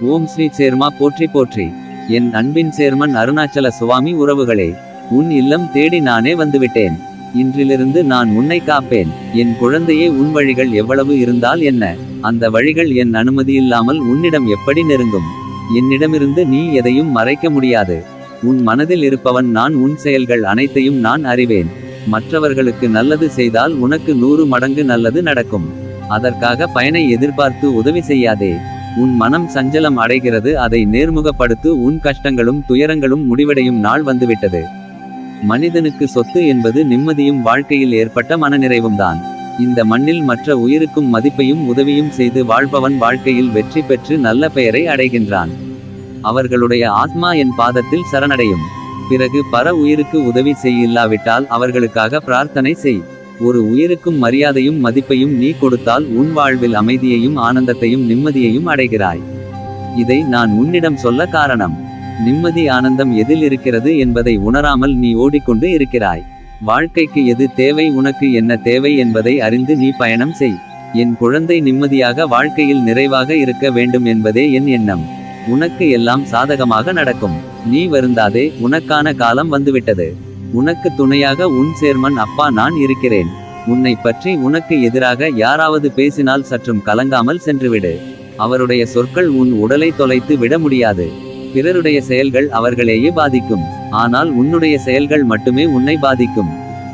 ஓம் ஸ்ரீ சேர்மா போற்றி போற்றி. என் அன்பின் சேர்மன் அருணாச்சல சுவாமி உறவுகளே உன் இல்லம் தேடி நானே வந்துவிட்டேன். இன்றிலிருந்து நான் உன்னை காப்பேன். என் குழந்தையே உன் வழிகள் எவ்வளவு இருந்தால் என்ன? அந்த வழிகள் என் அனுமதியில்லாமல் உன்னிடம் எப்படி நெருங்கும்? என்னிடமிருந்து நீ எதையும் மறைக்க முடியாது. உன் மனதில் இருப்பவன் நான் உன் செயல்கள் அனைத்தையும் நான் அறிவேன். மற்றவர்களுக்கு நல்லது செய்தால் உனக்கு நூறு மடங்கு நல்லது நடக்கும். அதற்காக பயனை எதிர்பார்த்து உதவி செய்யாதே. உன் மனம் சஞ்சலம் அடைகிறது அதை நேர்முகப்படுத்து உன் கஷ்டங்களும் துயரங்களும் முடிவடையும் நாள் வந்துவிட்டது. மனிதனுக்கு சொத்து என்பது நிம்மதியும் வாழ்க்கையில் ஏற்பட்ட மனநிறைவும் தான். இந்த மண்ணில் மற்ற உயிருக்கும் மதிப்பையும் உதவியும் செய்து வாழ்பவன் வாழ்க்கையில் வெற்றி பெற்று நல்ல பெயரை அடைகின்றான். அவர்களுடைய ஆத்மா என் பாதத்தில் சரணடையும். பிறகு பர உயிருக்கு உதவி செய்யில்லாவிட்டால் அவர்களுக்காக பிரார்த்தனை செய். ஒரு உயிருக்கும் மரியாதையும் மதிப்பையும் நீ கொடுத்தால் உன் வாழ்வில் அமைதியையும் ஆனந்தத்தையும் நிம்மதியையும் அடைகிறாய். இதை நான் உன்னிடம் சொல்ல காரணம். நிம்மதி ஆனந்தம் எதில் இருக்கிறது என்பதை உணராமல் நீ ஓடிக்கொண்டு இருக்கிறாய். வாழ்க்கைக்கு எது தேவை உனக்கு என்ன தேவை என்பதை அறிந்து நீ பயணம் செய். என் குழந்தை நிம்மதியாக வாழ்க்கையில் நிறைவாக இருக்க வேண்டும் என்பதே என் எண்ணம். உனக்கு எல்லாம் சாதகமாக நடக்கும். நீ வருந்தாதே உனக்கான காலம் வந்துவிட்டது. உனக்கு துணையாக உன் சேர்மன் அப்பா நான் இருக்கிறேன். உன்னை பற்றி உனக்கு எதிராக யாராவது பேசினால் சற்றும் கலங்காமல் சென்றுவிடு. அவருடைய சொற்கள் உன் உடலை தொலைத்து விட முடியாது. பிறருடைய செயல்கள் அவர்களையே பாதிக்கும். ஆனால் உன்னுடைய செயல்கள் மட்டுமே உன்னை பாதிக்கும்.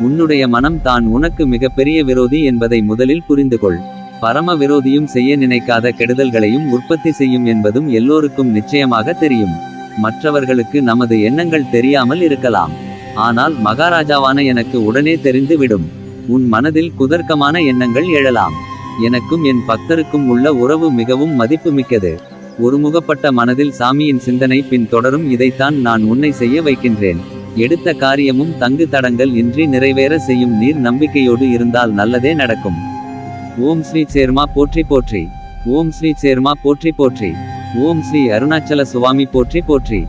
உன்னுடைய மனம் தான் உனக்கு மிகப்பெரிய விரோதி என்பதை முதலில் புரிந்து கொள் பரம விரோதியும் செய்ய நினைக்காத கெடுதல்களையும் உற்பத்தி செய்யும் என்பதும் எல்லோருக்கும் நிச்சயமாக தெரியும். மற்றவர்களுக்கு நமது எண்ணங்கள் தெரியாமல் இருக்கலாம். ஆனால் மகாராஜாவான எனக்கு உடனே தெரிந்துவிடும் உன் மனதில் குதர்க்கமான எண்ணங்கள் எழலாம். எனக்கும் என் பக்தருக்கும் உள்ள உறவு மிகவும் மதிப்புமிக்கது. ஒருமுகப்பட்ட மனதில் சாமியின் சிந்தனை பின் தொடரும் இதைத்தான் நான் உன்னை செய்ய வைக்கின்றேன். எடுத்த காரியமும் தங்கு தடங்கள் இன்றி நிறைவேற செய்யும் நீர் நம்பிக்கையோடு இருந்தால் நல்லதே நடக்கும். ஓம் ஸ்ரீ சேர்மா போற்றி போற்றி. ஓம் ஸ்ரீ சேர்மா போற்றி போற்றி. ஓம் ஸ்ரீ அருணாச்சல சுவாமி போற்றி போற்றி.